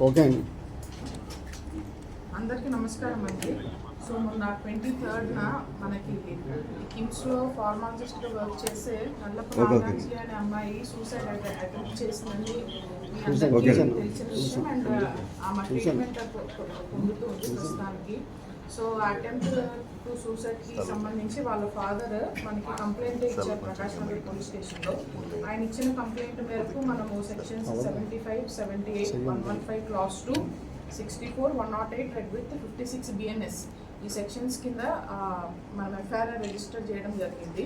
Okay అండి. అందరికీ నమస్కారం అండి. సో మొన్న ట్వంటీ థర్డ్న మనకి కిమ్స్లో ఫార్మాలజిస్ట్గా వర్క్ చేసే ఓకే. నాగాంజలి అనే అమ్మాయి సూసైడ్ అటెంప్ట్ చేసిందని మీ అందరికీ. తెలిసిన విషయం. అండ్ ఆమె ట్రీట్మెంట్ పొందుతూ ఉంది ప్రస్తుతానికి. సో అటెంప్ట్ టు సూసైడ్కి సంబంధించి వాళ్ళ ఫాదర్ మనకి కంప్లైంట్ ఇచ్చారు ప్రకాశ్ నగర్ పోలీస్ స్టేషన్లో. ఆయన ఇచ్చిన కంప్లైంట్ మేరకు మనము sections seventy five seventy eight one one five clause two sixty four one nought eight read with fifty six BNS ఈ సెక్షన్స్ కింద మనం ఎఫ్ఐఆర్ రిజిస్టర్ చేయడం జరిగింది.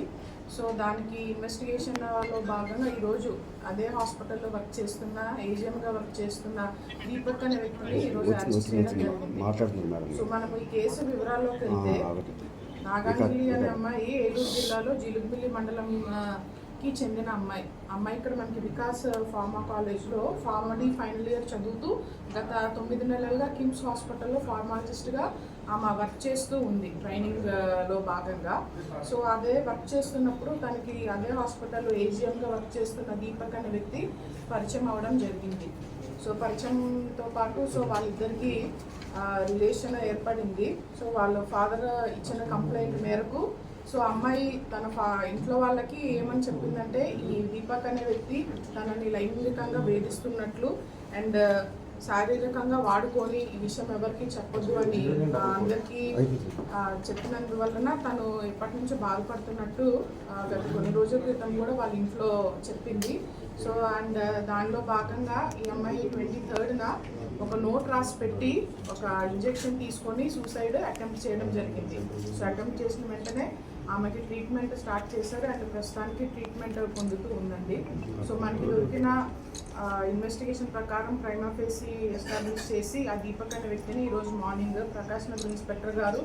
సో దానికి ఇన్వెస్టిగేషన్లో భాగంగా ఈరోజు అదే హాస్పిటల్లో వర్క్ చేస్తున్న ఏజిఎంగా వర్క్ చేస్తున్న దీపక్ అనే వ్యక్తిని ఈరోజు అరెస్ట్ చేయడం జరిగింది. So madam. మనం ఈ కేసు వివరాల్లోకి వెళ్తే. నాగాంజలి అనే అమ్మాయి ఏలూరు జిల్లాలో జిలుగుబిల్లి మండలం కి చెందిన అమ్మాయి. అమ్మాయి ఇక్కడ మనకి వికాస్ ఫార్మా కాలేజ్లో ఫార్మడీ ఫైనల్ ఇయర్ చదువుతూ గత తొమ్మిది నెలలుగా కిమ్స్ హాస్పిటల్లో ఫార్మాలజిస్ట్గా ఆమె వర్క్ చేస్తూ ఉంది ట్రైనింగ్లో భాగంగా. సో అదే వర్క్ చేస్తున్నప్పుడు తనకి అదే హాస్పిటల్లో ఏజిఎంగా వర్క్ చేస్తున్న దీపక్ అనే వ్యక్తి పరిచయం అవ్వడం జరిగింది. సో పరిచయంతో పాటు సో వాళ్ళిద్దరికి రిలేషన్ ఏర్పడింది. సో వాళ్ళ ఫాదర్ ఇచ్చిన కంప్లైంట్ మేరకు సో అమ్మాయి తన ఫా ఇంట్లో వాళ్ళకి ఏమని చెప్పిందంటే ఈ దీపక్ అనే వ్యక్తి తనని లైంగికంగా వేధిస్తున్నట్లు అండ్ శారీరకంగా వాడుకొని ఈ విషయం ఎవరికి చెప్పొద్దు అని అందరికీ ఆ, చెప్పినందువలన తను ఎప్పటి నుంచో బాధపడుతున్నట్టు గత కొన్ని రోజుల క్రితం కూడా వాళ్ళ ఇంట్లో చెప్పింది. సో అండ్ దానిలో భాగంగా ఈ అమ్మాయి ట్వంటీ థర్డ్న ఒక నోట్ రాసి పెట్టి ఒక ఇంజెక్షన్ తీసుకొని సూసైడ్ అటెంప్ట్ చేయడం జరిగింది. సో అటెంప్ట్ చేసిన వెంటనే ఆమెకి ట్రీట్మెంట్ స్టార్ట్ చేశారు. అండ్ ప్రస్తుతానికి ట్రీట్మెంట్ పొందుతూ ఉందండి. సో మనకి దొరికిన ఇన్వెస్టిగేషన్ ప్రకారం క్రైమ్ ఆఫీసీ ఎస్టాబ్లిష్ చేసి ఆ దీపక్ అనే వ్యక్తిని ఈరోజు మార్నింగ్ ప్రకాశ్ నగర్ ఇన్స్పెక్టర్ గారు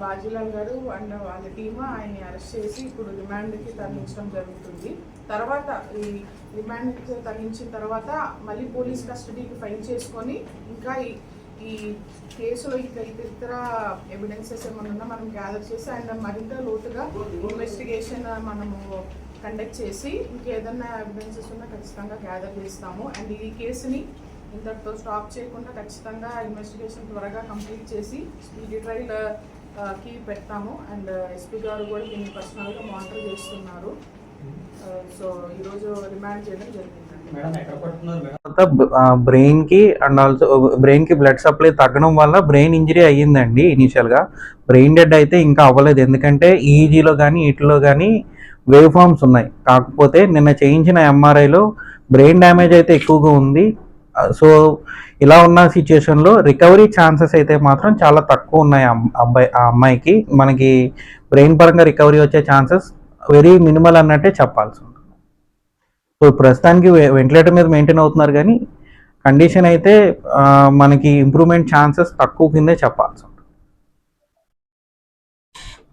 బాజీలాల్ గారు అండ్ వాళ్ళ టీమ్ ఆయన్ని అరెస్ట్ చేసి ఇప్పుడు రిమాండ్కి తరలించడం జరుగుతుంది. తర్వాత ఈ రిమాండ్కి తరలించిన తర్వాత మళ్ళీ పోలీస్ కస్టడీకి ఫైల్ చేసుకొని ఇంకా ఈ ఈ కేసులో ఇంకా ఇతర ఎవిడెన్సెస్ ఏమైనా ఉన్నా మనం గ్యాదర్ చేసి అండ్ మరింత లోతుగా ఇన్వెస్టిగేషన్ మనము కండక్ట్ చేసి ఇంకేదన్నా ఎవిడెన్సెస్ ఉన్నా ఖచ్చితంగా గ్యాదర్ చేస్తాము. అండ్ ఈ కేసుని ఇంతటితో స్టాప్ చేయకుండా ఖచ్చితంగా ఇన్వెస్టిగేషన్ త్వరగా కంప్లీట్ చేసి స్పీడీ ట్రయల్కి పెడతాము. అండ్ ఎస్పీ గారు కూడా దీన్ని పర్సనల్గా మానిటర్ చేస్తున్నారు. సో ఈరోజు రిమాండ్ చేయడం జరిగిందండి. మేడం ఎక్కడ పడుతున్నారు మేడం? తర్వాత బ్రెయిన్కి అండ్ ఆల్సో బ్రెయిన్కి బ్లడ్ సప్లై తగ్గడం వల్ల బ్రెయిన్ ఇంజరీ అయ్యిందండి ఇనిషియల్గా. బ్రెయిన్ డెడ్ అయితే ఇంకా అవ్వలేదు. ఎందుకంటే ఈజీలో కానీ వీటిలో కానీ వేవ్ ఫార్మ్స్ ఉన్నాయి. కాకపోతే నిన్న చేయించిన ఎంఆర్ఐలో బ్రెయిన్ డ్యామేజ్ అయితే ఎక్కువగా ఉంది. సో ఇలా ఉన్న సిచ్యుయేషన్లో రికవరీ ఛాన్సెస్ అయితే మాత్రం చాలా తక్కువ ఉన్నాయి అబ్బాయి ఆ అమ్మాయికి. మనకి బ్రెయిన్ పరంగా రికవరీ వచ్చే ఛాన్సెస్ వెరీ మినిమల్ అన్నట్టే చెప్పాల్సి ఉంటుంది. సో ప్రస్తుతానికి వెంటిలేటర్ మీద మెయింటైన్ అవుతున్నారు కానీ కండిషన్ అయితే మనకి ఇంప్రూవ్మెంట్ ఛాన్సెస్ తక్కువ కిందే చెప్పాల్సి ఉంటుంది.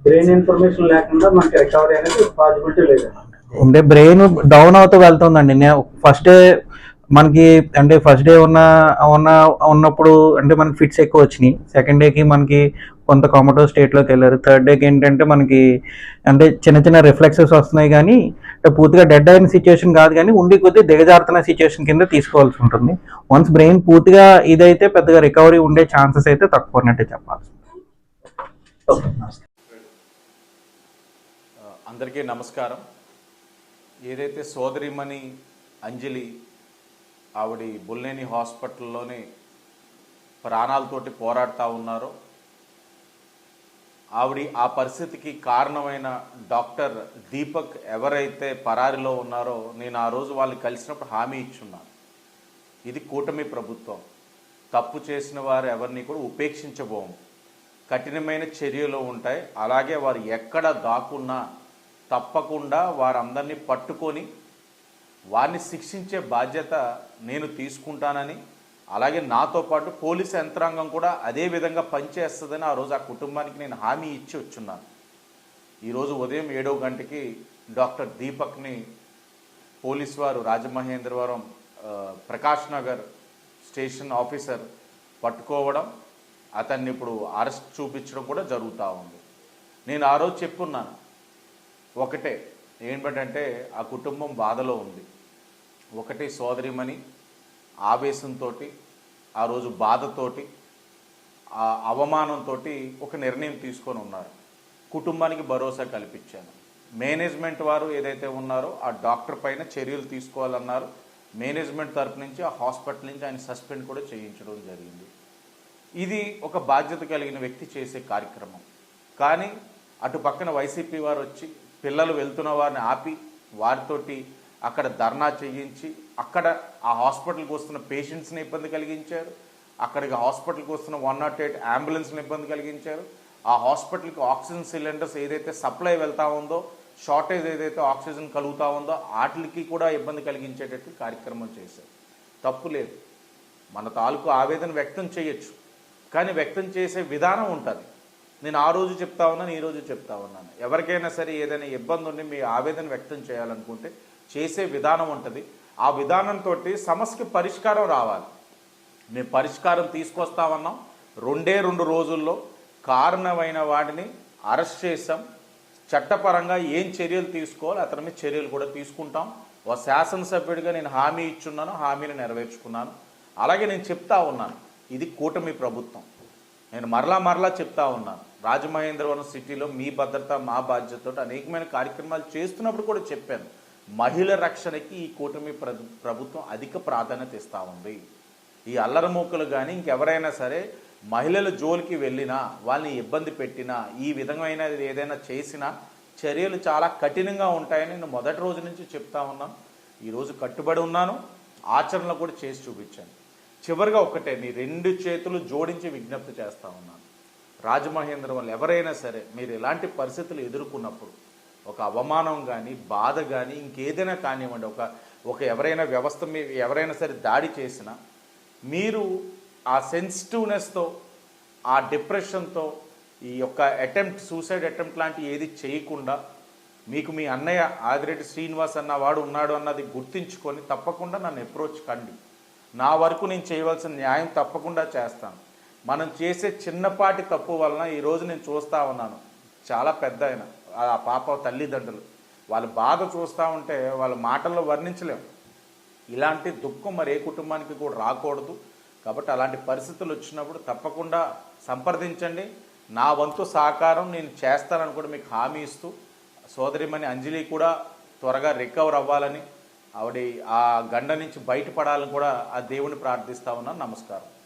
బ్రెయిన్ ఇన్ఫర్మేషన్ లేకుండా మనకి రికవరీ అనేది పాసిబిలిటీ లేదు. అంటే బ్రెయిన్ డౌన్ అవుతూ వెళ్తుందండి. నేను ఫస్ట్ డే మనకి అంటే ఫస్ట్ డే ఉన్న ఉన్న ఉన్నప్పుడు అంటే మనకి ఫిట్స్ ఎక్కువ వచ్చినాయి. సెకండ్ డేకి మనకి కొంత కామటో స్టేట్లోకి వెళ్ళారు. థర్డ్ డేకి ఏంటంటే మనకి అంటే చిన్న చిన్న రిఫ్లెక్సెస్ వస్తున్నాయి కానీ అంటే పూర్తిగా డెడ్ అయిన సిచ్యుయేషన్ కాదు కానీ ఉండి కొద్దీ దిగజారుతున్న సిచ్యుయేషన్ కింద తీసుకోవాల్సి ఉంటుంది. వన్స్ బ్రెయిన్ పూర్తిగా ఇదైతే పెద్దగా రికవరీ ఉండే ఛాన్సెస్ అయితే తక్కువ అన్నట్టే చెప్పాలి. అందరికీ నమస్కారం. ఏదైతే సోదరిమణి అంజలి ఆవిడ బుల్లేని హాస్పిటల్లోనే ప్రాణాలతోటి పోరాడుతూ ఉన్నారో ఆవిడ ఆ పరిస్థితికి కారణమైన డాక్టర్ దీపక్ ఎవరైతే పరారిలో ఉన్నారో నేను ఆ రోజు వాళ్ళు కలిసినప్పుడు హామీ ఇచ్చున్నాను ఇది కూటమి ప్రభుత్వం. తప్పు చేసిన వారు ఎవరిని కూడా ఉపేక్షించబోము. కఠినమైన చర్యలు ఉంటాయి. అలాగే వారు ఎక్కడ దాక్కున్నా తప్పకుండా వారందరినీ పట్టుకొని వారిని శిక్షించే బాధ్యత నేను తీసుకుంటానని అలాగే నాతో పాటు పోలీస్ యంత్రాంగం కూడా అదే విధంగా పనిచేస్తుందని ఆ రోజు ఆ కుటుంబానికి నేను హామీ ఇచ్చి వచ్చున్నాను. ఈరోజు ఉదయం ఏడో గంటకి డాక్టర్ దీపక్ని పోలీస్ వారు రాజమహేంద్రవరం ప్రకాష్ నగర్ స్టేషన్ ఆఫీసర్ పట్టుకోవడం అతన్ని ఇప్పుడు అరెస్ట్ చూపించడం కూడా జరుగుతూ ఉంది. నేను ఆ రోజు చెప్పున్నాను ఒకటే. ఏంటంటే ఆ కుటుంబం బాధలో ఉంది. ఒకటి సోదరిమణి ఆవేశంతో ఆ రోజు బాధతోటి ఆ అవమానంతో ఒక నిర్ణయం తీసుకొని ఉన్నారు. కుటుంబానికి భరోసా కల్పించాను. మేనేజ్మెంట్ వారు ఏదైతే ఉన్నారో ఆ డాక్టర్ పైన చర్యలు తీసుకోవాలన్నారు. మేనేజ్మెంట్ తరపు నుంచి ఆ హాస్పిటల్ నుంచి ఆయన సస్పెండ్ కూడా చేయించడం జరిగింది. ఇది ఒక బాధ్యత కలిగిన వ్యక్తి చేసే కార్యక్రమం. కానీ అటు పక్కన వైసీపీ వారు వచ్చి పిల్లలు వెళ్తున్న వారిని ఆపి వారితోటి అక్కడ ధర్నా చేయించి అక్కడ ఆ హాస్పిటల్కి వస్తున్న పేషెంట్స్ని ఇబ్బంది కలిగించారు. అక్కడికి హాస్పిటల్కి వస్తున్న వన్ నాట్ ఎయిట్ అంబులెన్స్ని ఇబ్బంది కలిగించారు. ఆ హాస్పిటల్కి ఆక్సిజన్ సిలిండర్స్ ఏదైతే సప్లై వెళ్తా ఉందో షార్టేజ్ ఏదైతే ఆక్సిజన్ కలుగుతా ఉందో వాటికి కూడా ఇబ్బంది కలిగించేటట్టు కార్యక్రమం చేశారు. తప్పు లేదు. మన తాలూకు ఆవేదన వ్యక్తం చేయొచ్చు. కానీ వ్యక్తం చేసే విధానం ఉంటుంది. నేను ఆ రోజు చెప్తా ఉన్నాను ఈ రోజు చెప్తా ఉన్నాను ఎవరికైనా సరే ఏదైనా ఇబ్బంది ఉండి మీ ఆవేదన వ్యక్తం చేయాలనుకుంటే చేసే విధానం ఉంటుంది. ఆ విధానంతో సమస్యకి పరిష్కారం రావాలి. మేము పరిష్కారం తీసుకొస్తామన్నాం. రెండే రెండు రోజుల్లో కారణమైన వాటిని అరెస్ట్ చేసాం చట్టపరంగా ఏం చర్యలు తీసుకోవాలి అతని మీద చర్యలు కూడా తీసుకుంటాం. ఓ శాసనసభ్యుడిగా నేను హామీ ఇచ్చున్నాను హామీని నెరవేర్చుకున్నాను. అలాగే నేను చెప్తా ఉన్నాను. ఇది కూటమి ప్రభుత్వం. నేను మరలా మరలా చెప్తా ఉన్నాను. రాజమహేంద్రవరం సిటీలో మీ భద్రత మా బాధ్యతతో అనేకమైన కార్యక్రమాలు చేస్తున్నప్పుడు కూడా చెప్పాను. మహిళ రక్షణకి ఈ కూటమి ప్ర- ప్రభుత్వం అధిక ప్రాధాన్యత ఇస్తూ ఉంది. ఈ అల్లరమూకలు కానీ ఇంకెవరైనా సరే మహిళల జోలికి వెళ్ళినా వాళ్ళని ఇబ్బంది పెట్టినా ఈ విధమైన ఏదైనా చేసినా చర్యలు చాలా కఠినంగా ఉంటాయని నేను మొదటి రోజు నుంచి చెప్తా ఉన్నాను. ఈరోజు కట్టుబడి ఉన్నాను. ఆచరణలో కూడా చేసి చూపించాను. చివరిగా ఒకటే నీ రెండు చేతులు జోడించి విజ్ఞప్తి చేస్తా ఉన్నాను. రాజమహేంద్ర వాళ్ళు ఎవరైనా సరే మీరు ఎలాంటి పరిస్థితులు ఎదుర్కొన్నప్పుడు ఒక అవమానం కానీ బాధ కానీ ఇంకేదైనా కానివ్వండి ఒక ఒక ఎవరైనా వ్యవస్థ మీ ఎవరైనా సరే దాడి చేసినా మీరు ఆ సెన్సిటివ్నెస్తో ఆ డిప్రెషన్తో ఈ యొక్క అటెంప్ట్ సూసైడ్ అటెంప్ట్ లాంటి ఏది చేయకుండా మీకు మీ అన్నయ్య ఆదిరెడ్డి శ్రీనివాస్ అన్నవాడు ఉన్నాడు అన్నది గుర్తించుకొని తప్పకుండా నన్ను అప్రోచ్ కండి. నా వరకు నేను చేయవలసిన న్యాయం తప్పకుండా చేస్తాను. మనం చేసే చిన్నపాటి తప్పు వలన ఈరోజు నేను చూస్తా ఉన్నాను. చాలా పెద్ద ఆయన ఆ పాప తల్లిదండ్రులు. వాళ్ళ బాధ చూస్తూ ఉంటే వాళ్ళ మాటల్లో వర్ణించలేము ఇలాంటి దుఃఖం మరి ఏ కుటుంబానికి కూడా రాకూడదు. కాబట్టి అలాంటి పరిస్థితులు వచ్చినప్పుడు తప్పకుండా సంప్రదించండి. నా వంతు సహకారం నేను చేస్తానని కూడా మీకు హామీ ఇస్తూ సోదరిమణి అంజలి కూడా త్వరగా రికవర్ అవ్వాలని ఆవిడ ఆ గండ నుంచి బయటపడాలని కూడా ఆ దేవుని ప్రార్థిస్తా ఉన్నాను. నమస్కారం.